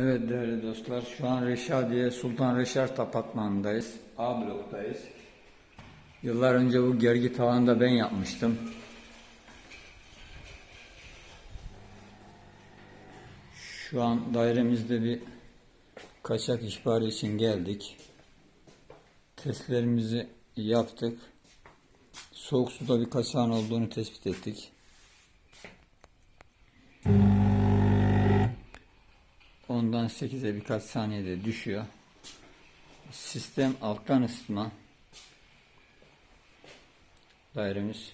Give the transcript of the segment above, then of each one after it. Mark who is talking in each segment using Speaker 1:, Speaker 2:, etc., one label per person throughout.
Speaker 1: Evet değerli dostlar, şu an Reşadiye Sultan Reşat Apartmanı'ndayız. A bloktayız. Yıllar önce bu gergi tavanı da ben yapmıştım. Şu an dairemizde bir kaçak ihbarı için geldik. Testlerimizi yaptık. Soğuk suda bir kaçağın olduğunu tespit ettik. Ondan 8'e birkaç saniyede düşüyor. Sistem alttan ısıtma. Dairemiz.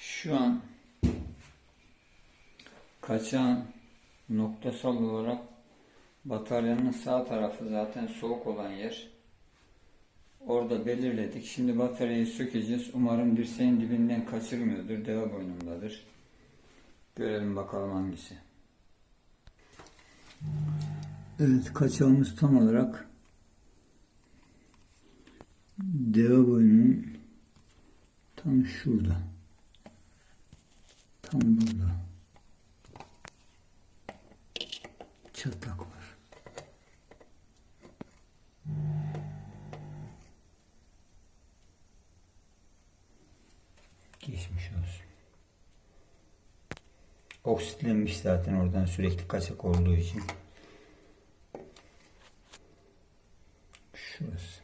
Speaker 1: Şu an kaçağın noktasal olarak bataryanın sağ tarafı zaten soğuk olan yer. Orada belirledik. Şimdi bataryayı sökeceğiz. Umarım dirseğin dibinden kaçırmıyordur. Deve boynundadır. Görelim bakalım hangisi. Evet kaçağımız tam olarak deve boynunun tam şurada. Tam burada. Çatlak var. Geçmiş olsun. Oksitlenmiş zaten oradan sürekli kaçak olduğu için. Şurası.